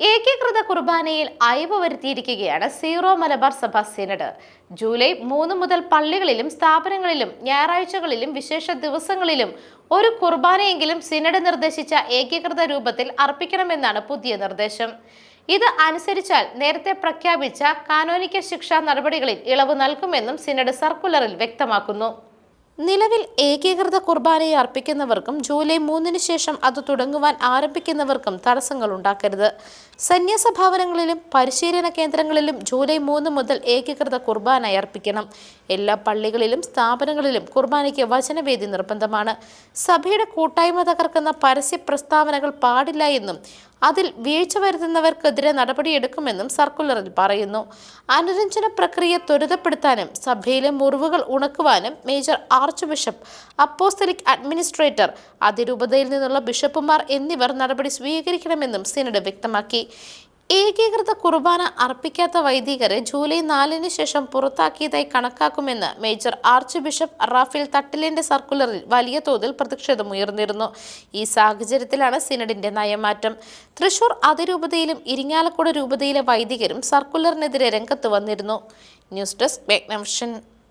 ഏകീകൃത കുർബാനയിൽ അയവ് വരുത്തിയിരിക്കുകയാണ് സീറോ മലബാർ സഭ സിനഡ്. ജൂലൈ മൂന്ന് മുതൽ പള്ളികളിലും സ്ഥാപനങ്ങളിലും ഞായറാഴ്ചകളിലും വിശേഷ ദിവസങ്ങളിലും ഒരു കുർബാനയെങ്കിലും സിനഡ് നിർദ്ദേശിച്ച ഏകീകൃത രൂപത്തിൽ അർപ്പിക്കണമെന്നാണ് പുതിയ നിർദ്ദേശം. ഇത് അനുസരിച്ചാൽ നേരത്തെ പ്രഖ്യാപിച്ച കാനോനിക്ക ശിക്ഷാ നടപടികളിൽ ഇളവ് നൽകുമെന്നും സിനഡ് സർക്കുലറിൽ വ്യക്തമാക്കുന്നു. നിലവിൽ ഏകീകൃത കുർബാനയെ അർപ്പിക്കുന്നവർക്കും ജൂലൈ മൂന്നിന് ശേഷം അത് തുടങ്ങുവാൻ ആരംഭിക്കുന്നവർക്കും തടസ്സങ്ങൾ ഉണ്ടാക്കരുത്. സന്യാസ ഭവനങ്ങളിലും പരിശീലന കേന്ദ്രങ്ങളിലും ജൂലൈ മൂന്ന് മുതൽ ഏകീകൃത കുർബാന അർപ്പിക്കണം. എല്ലാ പള്ളികളിലും സ്ഥാപനങ്ങളിലും കുർബാനയ്ക്ക് വചനവേദി നിർബന്ധമാണ്. സഭയുടെ കൂട്ടായ്മ തകർക്കുന്ന പരസ്യ പ്രസ്താവനകൾ പാടില്ല എന്നും അതിൽ വീഴ്ച വരുത്തുന്നവർക്കെതിരെ നടപടിയെടുക്കുമെന്നും സർക്കുലറിൽ പറയുന്നു. അനുരഞ്ജന പ്രക്രിയ ത്വരിതപ്പെടുത്താനും സഭയിലെ മുറിവുകൾ ഉണക്കുവാനും major archbishop apostolic administrator അതിരൂപതയിൽ നിന്നുള്ള ബിഷപ്പുമാർ എന്നിവർ നടപടി സ്വീകരിക്കണമെന്നും സിനഡ് വ്യക്തമാക്കി. ഏകീകൃത കുർബാന അർപ്പിക്കാത്ത വൈദികരെ ജൂലൈ നാലിന് ശേഷം പുറത്താക്കിയതായി കണക്കാക്കുമെന്ന് മേജർ ആർച്ച് ബിഷപ്പ് റാഫേൽ തട്ടിലിന്റെ സർക്കുലറിൽ വലിയ തോതിൽ പ്രതിഷേധമുയർന്നിരുന്നു. ഈ സാഹചര്യത്തിലാണ് സിനഡിന്റെ നയമാറ്റം. തൃശൂർ അതിരൂപതയിലും ഇരിങ്ങാലക്കുട രൂപതയിലെ വൈദികരും സർക്കുലറിനെതിരെ രംഗത്ത് വന്നിരുന്നു. News desk മേഗ്നംഷൻ